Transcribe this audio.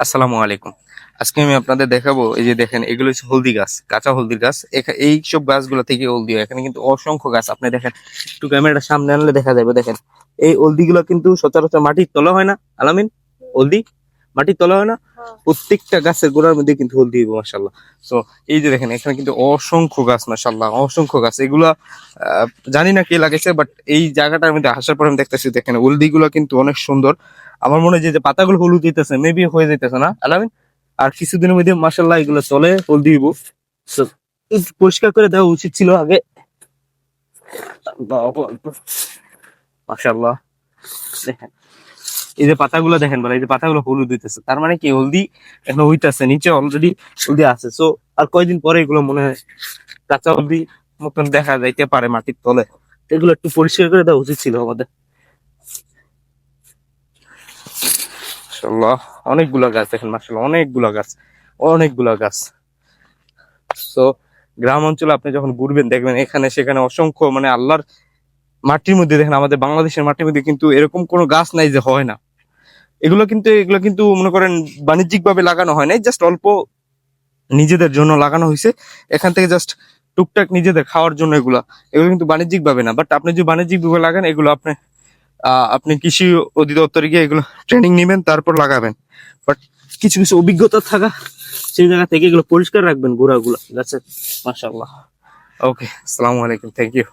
আসসালামু আলাইকুম। আজকে আমি আপনাদের দেখাবো, এই যে দেখেন, এগুলো হচ্ছে হলদি গাছ, কাঁচা হলদির গাছ। এই সব গাছগুলো থেকে হলদি হয়। এখানে কিন্তু অসংখ্য গাছ। আপনি দেখেন, একটু ক্যামেরাটা সামনে আনলে দেখা যাবে। দেখেন, এই হলদিগুলো কিন্তু সচরাচর মাটির তলা হয় না। আলামিন, হলদি। মাটির তলা হয় না প্রত্যেকটা গাছের গোড়ার মধ্যে কিন্তু হলদি হইব মাসাল্লাহ তো এই যে দেখেন এখানে কিন্তু অসংখ্য গাছ মাসাল্লাহ অসংখ্য গাছ। এগুলা জানি না কে লাগাইছে বাট এই জায়গাটার মধ্যে আসার পর আমি দেখতেছি দেখেন হলদি গুলো কিন্তু অনেক সুন্দর। আমার মনে হয় যে পাতাগুলো হলুদ দিতেছে মেবি হয়ে যাইতেছে না আলামিন? আর কিছুদিনের মধ্যে মাসাল্লাহ এগুলো চলে হলদি দিব পরিষ্কার করে দেওয়া উচিত ছিল আগে। মাসাল্লাহ দেখেন। এই যে পাতাগুলো দেখেন বলে, এই যে পাতাগুলো হলুদ হইতেছে, তার মানে কি হলদি এখন হইতেছে, নিচে অলরেডি হলদি আছে। সো আর কয়দিন পরে এগুলো মনে হয় কাঁচা হলদি মতন দেখা যাইতে পারে মাটির তলে। এগুলো একটু পরিষ্কার করে দেওয়া উচিত ছিল আমাদের। অনেকগুলা গাছ দেখেন, মাশাআল্লাহ, অনেকগুলা গাছ অনেকগুলা গাছ। তো গ্রাম অঞ্চলে আপনি যখন ঘুরবেন, দেখবেন এখানে সেখানে অসংখ্য মানে আল্লাহর মাটির মধ্যে দেখেন, আমাদের বাংলাদেশের মাটির মধ্যে কিন্তু এরকম কোনো গাছ নাই যে হয় না। এগুলো কিন্তু এগুলো কিন্তু মনে করেন বাণিজ্যিক ভাবে লাগানো হয় নাই জাস্ট অল্প নিজেদের জন্য লাগানো হয়েছে। এখান থেকে জাস্ট টুকটাক নিজেদের খাওয়ার জন্য এগুলা। এগুলো কিন্তু বাণিজ্যিক ভাবে না বাট আপনি যদি বাণিজ্যিক ভাবে লাগান, এগুলো আপনি আপনি কৃষি অধিদপ্তরে গিয়ে এগুলো ট্রেনিং নেবেন, তারপর লাগাবেন। বাট কিছু কিছু অভিজ্ঞতা থাকা, সেই জায়গা থেকে এগুলো পরিষ্কার রাখবেন গোড়াগুলো। গাছের মাশাল্লাহ ওকে আসসালামু আলাইকুম থ্যাংক ইউ